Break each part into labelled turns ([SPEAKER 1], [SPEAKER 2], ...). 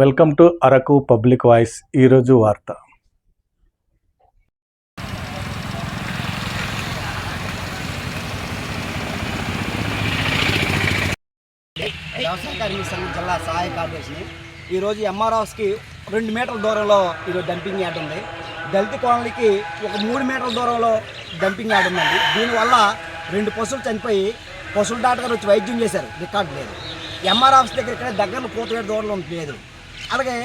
[SPEAKER 1] Welcome to Araku public voice ఈరోజు వార్త.
[SPEAKER 2] వ్యవసాయ కార్మిక సంఘం జిల్లా సహాయ కార్యదర్శిని. ఈరోజు ఎంఆర్ రెండు మీటర్ల దూరంలో ఈరోజు డంపింగ్ యార్డ్ ఉంది. దళిత కాలనీకి ఒక మూడు మీటర్ల దూరంలో డంపింగ్ యార్డ్ ఉందండి. దీనివల్ల రెండు పశువులు చనిపోయి పశువుల డాక్టర్ గారు వచ్చి వైద్యం చేశారు. రికార్డు లేదు. ఎంఆర్ఆఫ్స్ దగ్గర ఇక్కడ దగ్గరలో పూతగేట దూరంలో లేదు అలాగే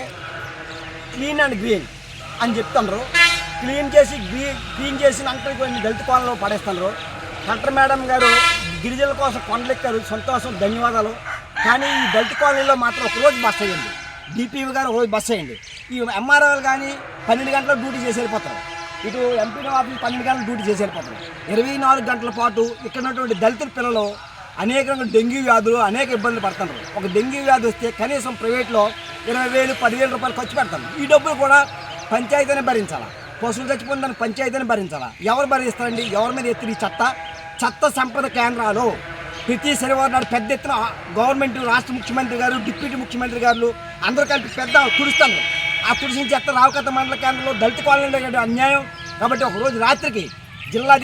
[SPEAKER 2] క్లీన్ అండ్ గ్రీన్ అని చెప్తున్నారు క్లీన్ చేసి గ్రీ క్లీన్ చేసిన అంకల్ కొన్ని దళిత కోణంలో పడేస్తున్నారు కలెక్టర్ మేడం గారు గిరిజనుల కోసం కొండలెక్కారు. సంతోషం ధన్యవాదాలు. కానీ ఈ దళిత కాలనీలో మాత్రం ఒక రోజు బస్ అయ్యండి డిపివి గారు ఒకరోజు బస్ అయ్యండి ఈ ఎంఆర్ఓలు కానీ పన్నెండు గంటల డ్యూటీ చేసి వెళ్ళిపోతారు. ఇటు ఎంపీ ఆఫీస్ పన్నెండు గంటల డ్యూటీ చేసి వెళ్ళిపోతారు. ఇరవై నాలుగు గంటల పాటు ఇక్కడ ఉన్నటువంటి దళితుల పిల్లలు అనేక రకాల డెంగ్యూ వ్యాధులు అనేక ఇబ్బందులు పడుతున్నారు ఒక డెంగ్యూ వ్యాధి వస్తే కనీసం ప్రైవేట్లో ఇరవై వేలు పదివేల రూపాయలు ఖర్చు పెడతారు. ఈ డబ్బులు కూడా పంచాయతీనే భరించాలా? పశువులు చచ్చిపోయిన దాన్ని పంచాయతీని భరించాలా? ఎవరు భరిస్తారండి? ఎవరి మీద ఎత్తిన ఈ చెత్త చెత్త సంపద కేంద్రాలు ప్రతి శనివారం నాడు పెద్ద ఎత్తున గవర్నమెంట్ రాష్ట్ర ముఖ్యమంత్రి గారు డిప్యూటీ ముఖ్యమంత్రి గారు అందరూ కలిపి పెద్ద తుడుస్తారు ఆ తుడిసిన చెత్త రావకత మండల కేంద్రంలో దళిత కాలనీలో అన్యాయం. కాబట్టి ఒక రోజు రాత్రికి జిల్లా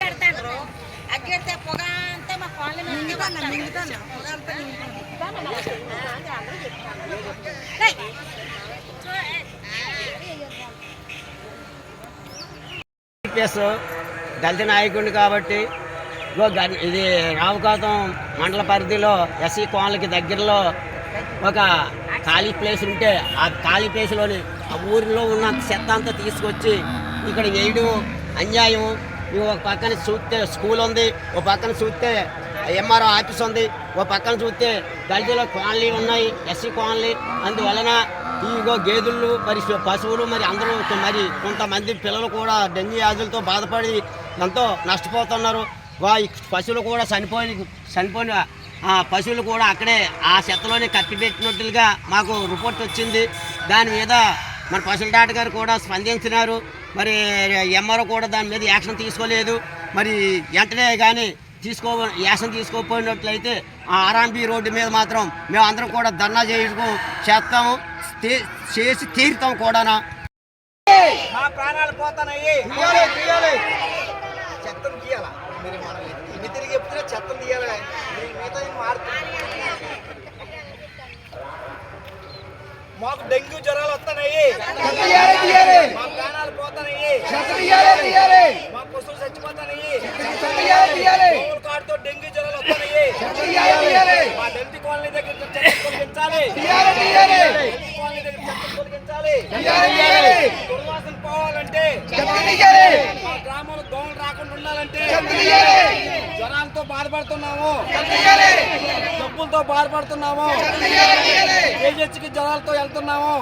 [SPEAKER 3] పెడతారు అగ్గెడితే పొగ అంతా మా కాలనీ మింగుతాను మింగుతాను పొగ అంతా
[SPEAKER 2] సిపిఎస్ దళిత నాయకుడిని కాబట్టి ఇగో ఇది రావుకాతం మండల పరిధిలో ఎస్సీ కోన్లకి దగ్గరలో ఒక ఖాళీ ప్లేస్ ఉంటే ఆ ఖాళీ ప్లేస్లోని ఆ ఊరిలో ఉన్న చెత్త అంతా తీసుకొచ్చి ఇక్కడ వేయడం అన్యాయం. ఇవి ఒక పక్కన చూస్తే స్కూల్ ఉంది ఒక పక్కన చూస్తే ఎంఆర్ఓ ఆఫీస్ ఉంది ఒక పక్కన చూస్తే దళితుల కాలనీ ఉన్నాయి ఎస్సీ కాలనీ. అందువలన ఇగో గేదెలు మరి పశువులు మరి అందరూ మరి కొంతమంది పిల్లలు కూడా డెంగీ వ్యాధులతో బాధపడి ఎంతో నష్టపోతున్నారు. వా పశువులు కూడా చనిపోయి చనిపోయిన ఆ పశువులు కూడా అక్కడే ఆ చెత్తలోనే కప్పిపెట్టినట్టుగా మాకు రిపోర్ట్ వచ్చింది. దాని మీద మరి పశువుల డాక్టర్ గారు కూడా స్పందించినారు. మరి ఎంఆర్ఓ కూడా దాని మీద యాక్షన్ తీసుకోలేదు. మరి వెంటనే కానీ తీసుకో యాక్షన్ తీసుకోకపోయినట్లయితే ఆ ఆర్ఆర్బి రోడ్డు మీద మాత్రం మేము అందరం కూడా ధర్నా చేయడం చేస్తాము. తే- చేసి తీరుతాం కూడానా. మా ప్రాణాలు పోతానయ్యి. చెత్తను తీయాలా? మీరు మనం ఇన్ని తిరిగి చెప్తున్నా చెత్తను తీయాలి? మీ- మిగతా ఏం మారుతుంది మాకు డెంగ్యూ జ్వరాలు వస్తున్నాయి మా ప్రాణాలు పోతానయ్యి. మా పశువులు డెంగ్యూ జ్వరాలు వస్తున్నాయి మా దంతి కాలనీ దగ్గర చెత్త తొలగించాలి. దంతి కాలనీ దగ్గర చెత్త తొలగించాలి. దుర్వాసన పోవాలంటే మా గ్రామంలో దోమలు రాకుండా ఉండాలంటే జ్వరాలతో బాధపడుతున్నాము. జబ్బులతో బాధపడుతున్నాము. కేజీహెచ్కి జ్వరాలతో వెళ్తున్నాము.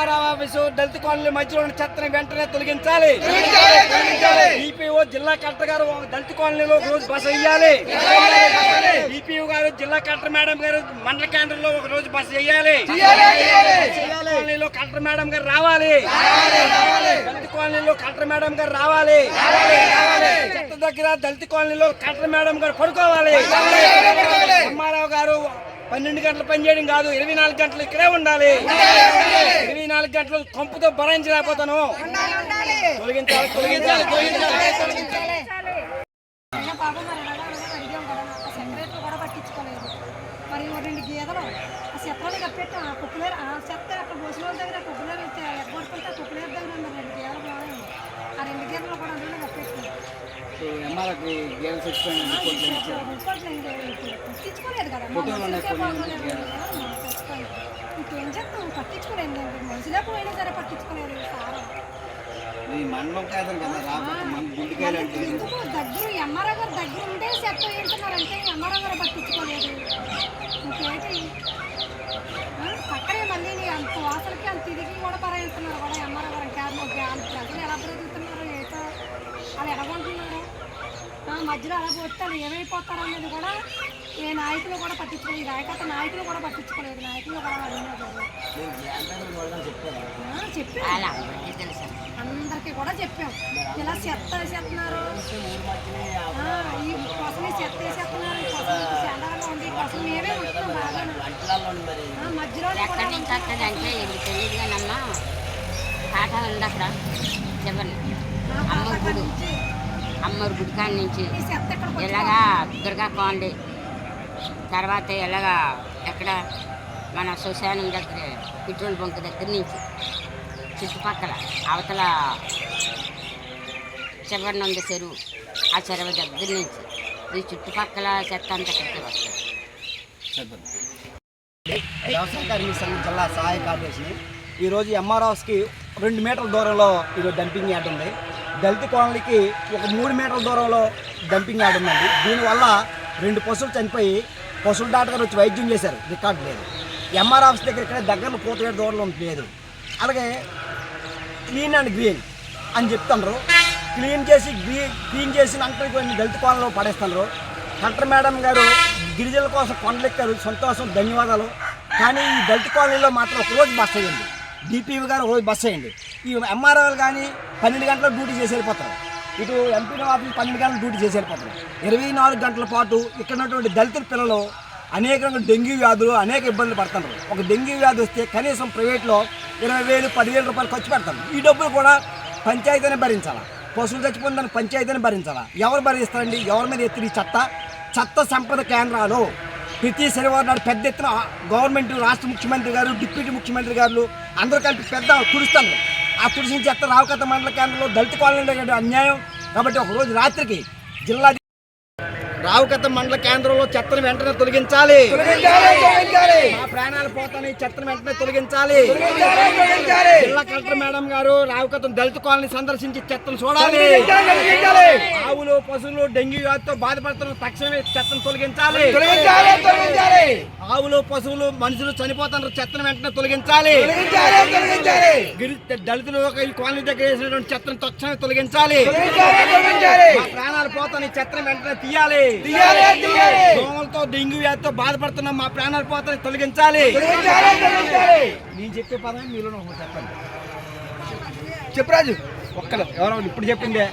[SPEAKER 2] ఎంఆర్ఆ ఆఫీసు దళిత కాలనీ మధ్యలో ఉన్న చెత్తని వెంటనే తొలగించాలి. డిపిఓ జిల్లా కలెక్టర్ గారు దళిత కాలనీలో రోజు బస వేయాలి డిపిఓ గారు జిల్లా కలెక్టర్ మేడం గారు మండల కేంద్రంలో ఒక రోజు బస వేయాలి కాలనీలో కలెక్టర్ మేడం గారు రావాలి. దళిత కాలనీలో కలెక్టర్ మేడం గారు రావాలి. చెత్త దగ్గర దళిత కాలనీలో కలెక్టర్ మేడం గారు పడుకోవాలి. అమ్మారావు గారు పన్నెండు గంటలు పనిచేయడం కాదు ఇరవై నాలుగు గంటలు ఇక్కడే ఉండాలి. ఇరవై నాలుగు గంటలు కంపుతో భరించలేకపోతాను తొలగించాలి తొలగించాలి తొలగించాలి.
[SPEAKER 3] మరి ఆ రెండు గీదలు ఆ ఆ కుక్కలేరు ఆ చెత్త అక్కడ దగ్గర కుక్కలేరు ఎగ్గొట్టుకుంటే ఆ కుక్కలేరు దగ్గర రెండు గీదలు ఆ రెండు గీదలు కూడా అందులో కప్పెట్టాం ఇంకేం చెప్తాం పట్టించుకోలేదు మనుషులే పోయినా సరే పట్టించుకోలేదు సారా.
[SPEAKER 2] ఈ మండలం కాదు కదా రాబోతే మన గుండెకాయలు అంటే
[SPEAKER 3] ఎందుకు? దగ్గర గారు దగ్గర ఉంటే ఏంటున్నారంటే గారు పట్టించుకోలేదు. ఇంకేంటి? పక్కనే మళ్ళీ అంత వాసలకి అంత తిరిగి కూడా పరాయిస్తున్నారు కూడా ఎంఆర్ఓ గారు. క్యాబ్ ప్రజలు ఎలా బ్రతుకుతున్నారు? వాళ్ళు ఎడగొంటున్నారు మధ్యలో అలా పోతే వాళ్ళు ఏమైపోతారు అనేది కూడా ఏ నాయకులు కూడా పట్టించుకోలేదు ఈ నాయకత్వ నాయకులు కూడా పట్టించుకోలేదు. నాయకులు కూడా చెప్పారు అందరికీ కూడా చెప్పాం ఇలా చెత్త వేసేస్తున్నారు. ఈ కోసం చెత్త వేసేస్తున్నారు. చండాలంగా ఉంది. ఈ కోసం మేమే ఉంటున్నాం బాగా. మధ్యలో
[SPEAKER 4] ఎక్కడి నుంచి అంటే తెలియదు కానమ్మా పాట ఉంది అక్కడ చివరి అమ్మోరు గుడి అమ్మోరు గుడి కాడి నుంచి ఇలాగా దుర్గా కోండి. తర్వాత ఇలాగా ఎక్కడ మన శ్మశానం దగ్గర పెట్రోల్ బంక్ దగ్గర నుంచి చుట్టుపక్కల అవతల చివరిన ఉంది చెరువు ఆ చెరువు దగ్గర నుంచి ఈ చుట్టుపక్కల చెత్త అంతా ఇక్కడికి వస్తుంది.
[SPEAKER 2] వ్యవసాయ కార్మిక సంఘం జిల్లా సహాయ కార్యదర్శి ఈరోజు ఎంఆర్ హౌస్కి రెండు మీటర్ల దూరంలో ఈరోజు డంపింగ్ యార్డ్ ఉంది. దళిత కాలనీకి ఒక మూడు మీటర్ల దూరంలో డంపింగ్ యార్డ్ ఉందండి. దీనివల్ల రెండు పశువులు చనిపోయి పశువుల డాక్టర్ గారు వచ్చి వైద్యం చేశారు. రికార్డు లేదు. ఎంఆర్ ఆఫీస్ దగ్గర ఇక్కడ దగ్గరలో పూతగేట దూరంలో ఉంది. లేదు. అలాగే క్లీన్ అండ్ గ్రీన్ అని చెప్తున్నారు క్లీన్ చేసి గ్రీన్ క్లీన్ చేసి అంకల్ కొన్ని దళిత కాలంలో పడేస్తున్నారు కలెక్టర్ మేడం గారు గిరిజనుల కోసం కొండలెక్కారు సంతోషం ధన్యవాదాలు. కానీ ఈ దళిత కాలనీలో మాత్రం ఒకరోజు బస్ అయ్యండి డిపివి గారు ఒకరోజు బస్ అయ్యండి ఈ ఎంఆర్ఓలు కానీ పన్నెండు గంటల డ్యూటీ చేసి వెళ్ళిపోతారు. ఇటు ఎంపీ ఆఫీస్ పన్నెండు గంటల డ్యూటీ చేసి వెళ్ళిపోతారు. ఇరవై నాలుగు గంటల పాటు ఇక్కడ ఉన్నటువంటి దళితుల పిల్లలు అనేక రకాల డెంగ్యూ వ్యాధులు అనేక ఇబ్బందులు పడుతున్నారు ఒక డెంగ్యూ వ్యాధి వస్తే కనీసం ప్రైవేట్లో ఇరవై వేలు పదివేల రూపాయలు ఖర్చు పెడతారు. ఈ డబ్బులు కూడా పంచాయతీనే భరించాలా? పశువులు చచ్చిపోయిందని పంచాయతీని భరించాలా? ఎవరు భరిస్తారండి? ఎవరి మీద ఎత్తిన చెత్త చెత్త సంపద కేంద్రాలు. ప్రతి శనివారం నాడు పెద్ద ఎత్తున గవర్నమెంట్ రాష్ట్ర ముఖ్యమంత్రి గారు డిప్యూటీ ముఖ్యమంత్రి గారు అందరూ కలిపి పెద్ద కురుస్తారు ఆ తుడిసిన చెత్త రావుకత మండల కేంద్రంలో దళిత కాలనీలో అన్యాయం. కాబట్టి ఒక రోజు రాత్రికి జిల్లా రావుకత మండల కేంద్రంలో చెత్తను వెంటనే తొలగించాలి. ప్రాణాలు పోతాను ఈ చెత్తను వెంటనే తొలగించాలి. జిల్లా కలెక్టర్ మేడం గారు రావుకతం దళిత కాలనీ సందర్శించి చెత్తను చూడాలి. ఆవులు పశువులు డెంగ్యూ వ్యాధితో బాధపడుతున్న తక్షణమే చెత్తను తొలగించాలి. ఆవులు పశువులు మనుషులు చనిపోతున్నారు చెత్తను వెంటనే తొలగించాలి. దళితులు ఒక ఈ కాలనీ దగ్గర వేసినటువంటి చెత్తను తక్షణమే తొలగించాలి. మా ప్రాణాలు పోతాను ఈ చెత్తను వెంటనే తీయాలి. దోమలతో డెంగ్యూ వ్యాధితో బాధపడుతున్నాం మా ప్రాణాలు పోతాను తొలగించాలి. నేను చెప్పే పదం మీరు చెప్పండి. చెప్పు రాజు. ఒక్కరు ఎవరో ఇప్పుడు చెప్పిందే.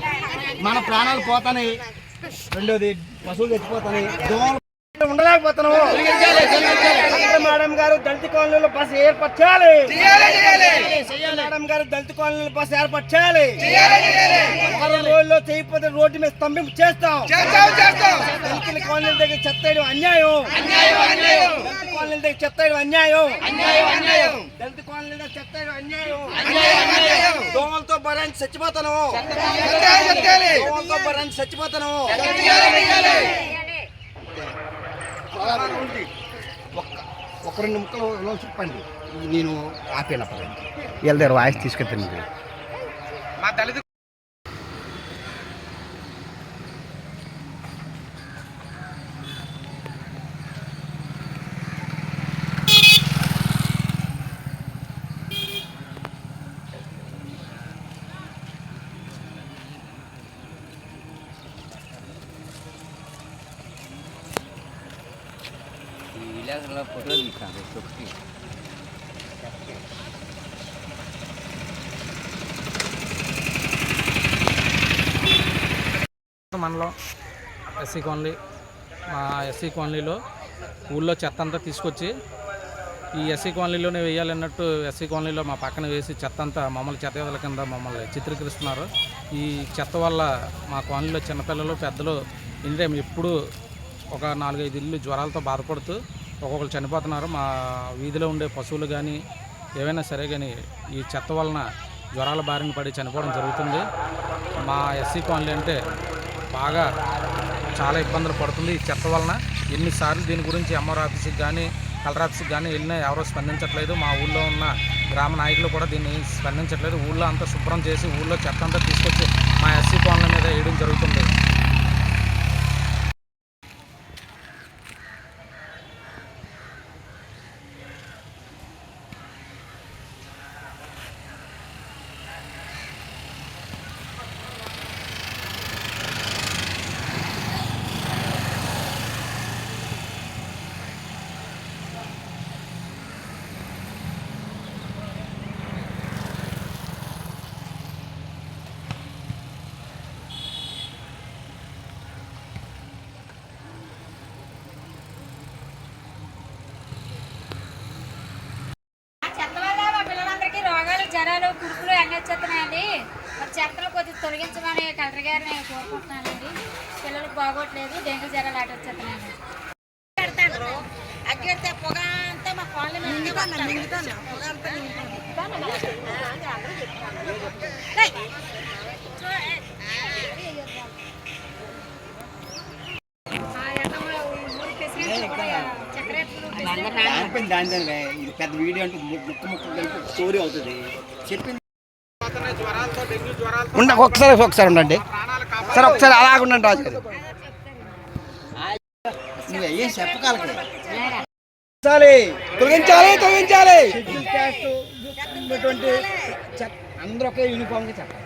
[SPEAKER 2] మన ప్రాణాలు పోతాయి. రెండోది పశువులు చచ్చిపోతాయి. దోమలు ఉండలేకపోతున్నాము మేడం గారు దళిత కాలనీలో బస్సు ఏర్పాటు చేయాలి. మేడం గారు దళిత కాలనీలో బస్సు ఏర్పాటు చేయాలి. రోజుల్లో చేయకపోతే రోడ్డు మీద స్తంభింపు చేస్తాం. దళితుల కాలనీల దగ్గర చెత్త అన్యాయం. దళిత కాలనీల దగ్గర చెత్త అన్యాయం. దళిత కాలనీల దగ్గర చెత్త అన్యాయం. దోమలతో భరించి చచ్చిపోతాను దోమలతో భరించి చచ్చిపోతాను ఒక్క ఒక రెండు ముక్కలు చెప్పండి. నేను ఆపేన పదండి. వీళ్ళ దగ్గర వాయిస్ తీసుకెళ్తాను
[SPEAKER 5] మా దళిత
[SPEAKER 4] ఫోటో తీసాను
[SPEAKER 5] ఎస్సీ కాలనీ మా ఎస్సీ కాలనీలో ఊళ్ళో చెత్త అంతా తీసుకొచ్చి ఈ ఎస్సీ కాలనీలోనే వేయాలన్నట్టు ఎస్సీ కాలనీలో మా పక్కన వేసి చెత్త అంతా మమ్మల్ని చెత్త కింద మమ్మల్ని చిత్రీకరిస్తున్నారు. ఈ చెత్త వల్ల మా కాలనీలో చిన్నపిల్లలు పెద్దలు ఎనీ ఎప్పుడూ ఒక నాలుగైదు ఇల్లు జ్వరాలతో బాధపడుతూ ఒక్కొక్కరు చనిపోతున్నారు. మా వీధిలో ఉండే పశువులు కానీ ఏవైనా సరే కానీ ఈ చెత్త వలన జ్వరాల బారిన పడి చనిపోవడం జరుగుతుంది. మా ఎస్సీ కాలనీ అంటే బాగా చాలా ఇబ్బందులు పడుతుంది ఈ చెత్త వలన. ఎన్నిసార్లు దీని గురించి ఎంఆర్ ఆఫీస్కి కానీ కలర్ ఆఫీస్కి కానీ వెళ్ళినా ఎవరో స్పందించట్లేదు. మా ఊళ్ళో ఉన్న గ్రామ నాయకులు కూడా దీన్ని స్పందించట్లేదు. ఊళ్ళో అంతా శుభ్రం చేసి ఊళ్ళో చెత్త అంతా తీసుకొచ్చి మా ఎస్సీ కాలనీ మీద వేయడం జరుగుతుంది.
[SPEAKER 6] కలెక్టర్ గారిని కోరుకుంటున్నానండి పిల్లలకు బాగోట్లేదు డెంగ్యూ జ్వరాలు అటు వచ్చేస్తున్నాయండి పెడతాను పొగ అంతా మా కాలనీ
[SPEAKER 2] దాని ఇది పెద్ద వీడియో అంటే ముక్క ముక్క స్టోరీ అవుతుంది చెప్పింది ఉండ ఒకసారి ఒకసారి ఉండండి. సరే ఒకసారి అలాగ ఉండండి రాజు గారు. తొలగించాలి తొలగించాలి అందరూ ఒకే యూనిఫామ్గా చెప్పాలి